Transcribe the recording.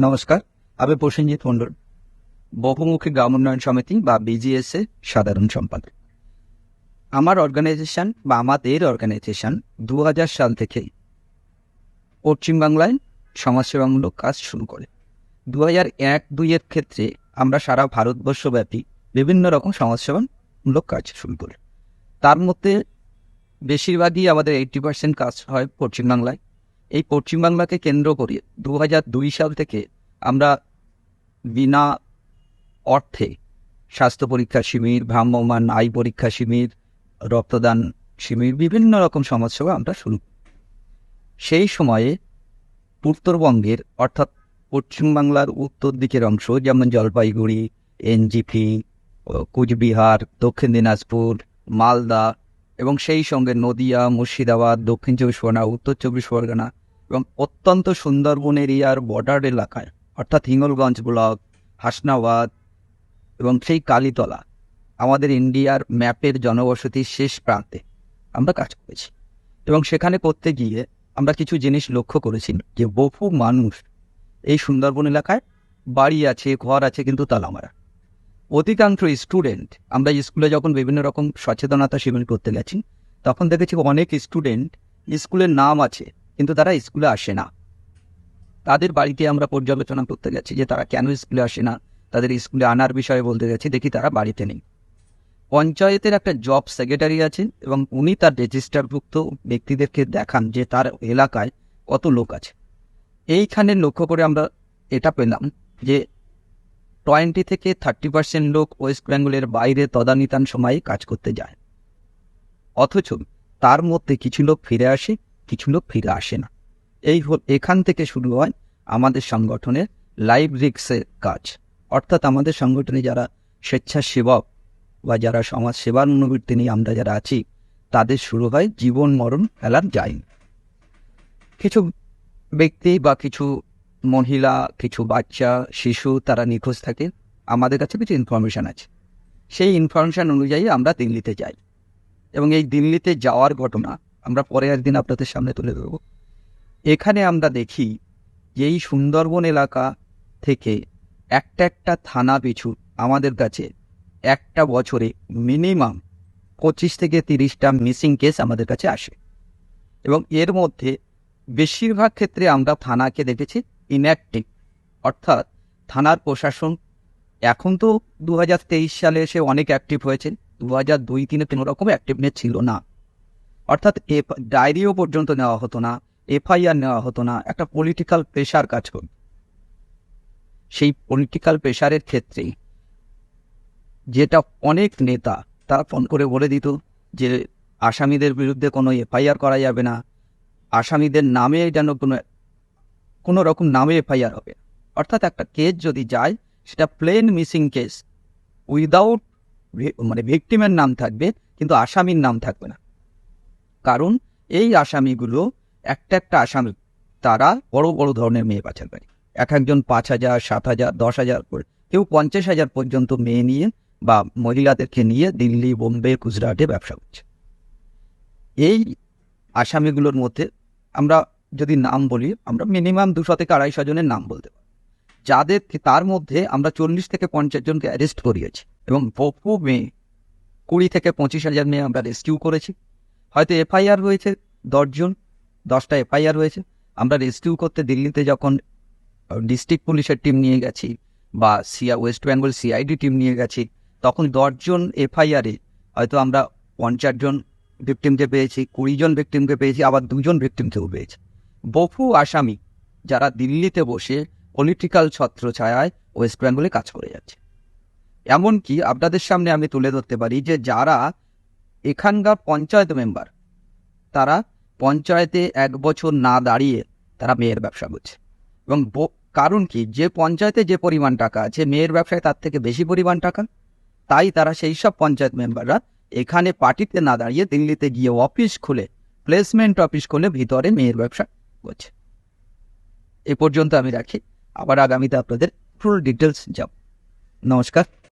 নমস্কার, আমি প্রসেনজিৎ মণ্ডল, বহুমুখী গ্রাম উন্নয়ন সমিতি বা বিজিএস এর সাধারণ সম্পাদক। আমার অর্গানাইজেশন বা আমাদের অর্গানাইজেশন দু হাজার সাল থেকে পশ্চিমবাংলায় সমাজসেবামূলক কাজ শুরু করে। দু হাজার এক দুইয়ের ক্ষেত্রে আমরা সারা ভারতবর্ষব্যাপী বিভিন্ন রকম সমাজসেবামূলক কাজ শুরু করি। তার মধ্যে বেশিরভাগই আমাদের এইটটি পার্সেন্ট কাজ হয় পশ্চিমবাংলায়। এই পশ্চিমবাংলাকে কেন্দ্র করে দু দুই সাল থেকে আমরা বিনা অর্থে স্বাস্থ্য পরীক্ষা শিবির ভ্রাম্যমান আই পরীক্ষা শিবির, রক্তদান শিবির, বিভিন্ন রকম সমাজসেবা আমরা শুরু। সেই সময়ে উত্তরবঙ্গের, অর্থাৎ পশ্চিমবাংলার উত্তর দিকের অংশ, যেমন জলপাইগুড়ি, এনজিপি, কুচবিহার, দক্ষিণ দিনাজপুর, মালদা এবং সেই সঙ্গে নদিয়া, মুর্শিদাবাদ, দক্ষিণ চব্বিশ পরগনা, উত্তর চব্বিশ পরগনা এবং অত্যন্ত সুন্দরবন এরিয়ার বর্ডার এলাকায়, অর্থাৎ হিঙ্গলগঞ্জ ব্লক, হাসনাবাদ এবং সেই কালীতলা, আমাদের ইন্ডিয়ার ম্যাপের জনবসতির শেষ প্রান্তে আমরা কাজ করেছি। এবং সেখানে করতে গিয়ে আমরা কিছু জিনিস লক্ষ্য করেছি যে বহু মানুষ এই সুন্দরবন এলাকায় বাড়ি আছে, ঘর আছে কিন্তু তালা মারা। অধিকাংশ স্টুডেন্ট আমরা স্কুলে যখন বিভিন্ন রকম সচেতনতা শিবির করতে গেছি, তখন দেখেছি অনেক স্টুডেন্ট স্কুলের নাম আছে, কিন্তু তারা স্কুলে আসে না। তাদের বাড়িতে আমরা পর্যালোচনা করতে গেছি যে তারা কেন স্কুলে আসে না, তাদের স্কুলে আনার বিষয়ে বলতে গেছি, দেখি তারা বাড়িতে নেই। পঞ্চায়েতের একটা জব সেক্রেটারি আছে এবং উনি তার রেজিস্টারভুক্ত ব্যক্তিদেরকে দেখান যে তার এলাকায় কত লোক আছে। এইখানে লক্ষ্য করে আমরা এটা পেলাম যে টোয়েন্টি থেকে থার্টি পার্সেন্ট লোক ওয়েস্ট বেঙ্গলের বাইরে তদানীতান সময়ে কাজ করতে যায়। অথচ তার মধ্যে কিছু লোক ফিরে আসে, কিছু লোক ফিরে আসে না। এই এখান থেকে শুরু হয় আমাদের সংগঠনের লাইভ রিক্সের কাজ। অর্থাৎ আমাদের সংগঠনে যারা স্বেচ্ছাসেবক বা যারা সমাজ সেবার মনোবৃত্তি নিয়ে আমরা যারা আছি, তাদের শুরু হয় জীবন মরণ খেলার যাই। কিছু ব্যক্তি বা কিছু মহিলা, কিছু বাচ্চা, শিশু, তারা নিখোঁজ থাকে। আমাদের কাছে কিছু ইনফরমেশান আছে। সেই ইনফরমেশান অনুযায়ী আমরা দিল্লিতে যাই। এবং এই দিল্লিতে যাওয়ার ঘটনা আমরা পরে একদিন আপনাদের সামনে তুলে ধরব। এখানে আমরা দেখি যে এই সুন্দরবন এলাকা থেকে একটা একটা থানা পিছু আমাদের কাছে একটা বছরে মিনিমাম পঁচিশ থেকে তিরিশটা মিসিং কেস আমাদের কাছে আসে। এবং এর মধ্যে বেশিরভাগ ক্ষেত্রে আমরা থানাকে দেখেছি। ইনঅ্যাক্টিভ অর্থাৎ থানার প্রশাসন, এখন তো দু হাজার তেইশ সালে এসে অনেক অ্যাক্টিভ হয়েছে দু হাজার দুই তিনে কোনো রকম অ্যাক্টিভনেস ছিল না। অর্থাৎ এফ, ডায়েরিও পর্যন্ত নেওয়া হতো না, এফআইআর নেওয়া হতো না, একটা পলিটিক্যাল প্রেশার কাজ করত। সেই পলিটিক্যাল প্রেশারের ক্ষেত্রে যেটা অনেক নেতা তারা ফোন করে বলে দিত যে, আসামিদের বিরুদ্ধে কোনো এফআইআর করা যাবে না, আসামিদের নামে যেন কোনো কোনো রকম নামে এফআইআর হবে। অর্থাৎ একটা কেস যদি যায়, সেটা প্লেন মিসিং কেস উইদাউট মানে ভিকটিমের নাম থাকবে, কিন্তু আসামির নাম থাকবে না। কারণ এই আসামিগুলো একটা একটা আসামি, তারা বড় বড় ধরনের মেয়ে পাচারকারী এক একজন পাঁচ হাজার, সাত হাজার, দশ হাজার করে। কেউ পঞ্চাশ হাজার পর্যন্ত মেয়ে নিয়ে বা মহিলাদেরকে নিয়ে দিল্লি, বোম্বে, গুজরাটে ব্যবসা করছে। এই আসামিগুলোর মধ্যে আমরা যদি নাম বলি, আমরা মিনিমাম দুশো থেকে আড়াইশো জনের নাম বলতে পারি। যাদের তার মধ্যে আমরা চল্লিশ থেকে পঞ্চাশ জনকে অ্যারেস্ট করিয়েছি এবং বহু মেয়ে, কুড়ি থেকে পঁচিশ হাজার মেয়ে আমরা রেস্কিউ করেছি। হয়তো এফআইআর হয়েছে দশজন দশটা এফআইআর হয়েছে। আমরা রেস্কিউ করতে দিল্লিতে যখন ডিস্ট্রিক্ট পুলিশের টিম নিয়ে গেছি বা সিয়া ওয়েস্ট বেঙ্গল সিআইডি টিম নিয়ে গেছি, তখন দশজন এফআইআরে হয়তো আমরা পঞ্চাশ জন ভিকটিমকে পেয়েছি, কুড়ি জন ভিকটিমকে পেয়েছি, আবার দুজন ভিকটিমকেও পেয়েছি। বহু আসামি যারা দিল্লিতে বসে পলিটিক্যাল ছত্রছায়ায় ওয়েস্ট বেঙ্গলে কাজ করে যাচ্ছে। এমনকি আপনাদের সামনে আমি তুলে ধরতে পারি যে যারা এখানকার পঞ্চায়েত মেম্বার তারা পঞ্চায়েতে এক বছর না দাঁড়িয়ে তারা মেয়ের ব্যবসা করছে। এবং কারণ কি? যে পঞ্চায়েতে যে পরিমাণ টাকা আছে, মেয়ের ব্যবসায় তার থেকে বেশি পরিমাণ টাকা। তাই তারা সেই সব পঞ্চায়েত মেম্বাররা এখানে পার্টিতে না দাঁড়িয়ে দিল্লিতে গিয়ে অফিস খুলে প্লেসমেন্ট অফিস খুলে ভিতরে মেয়ের ব্যবসা করছে এ পর্যন্ত আমি রাখি। আবার আগামীতে আপনাদের ফুল ডিটেলস যাব নমস্কার।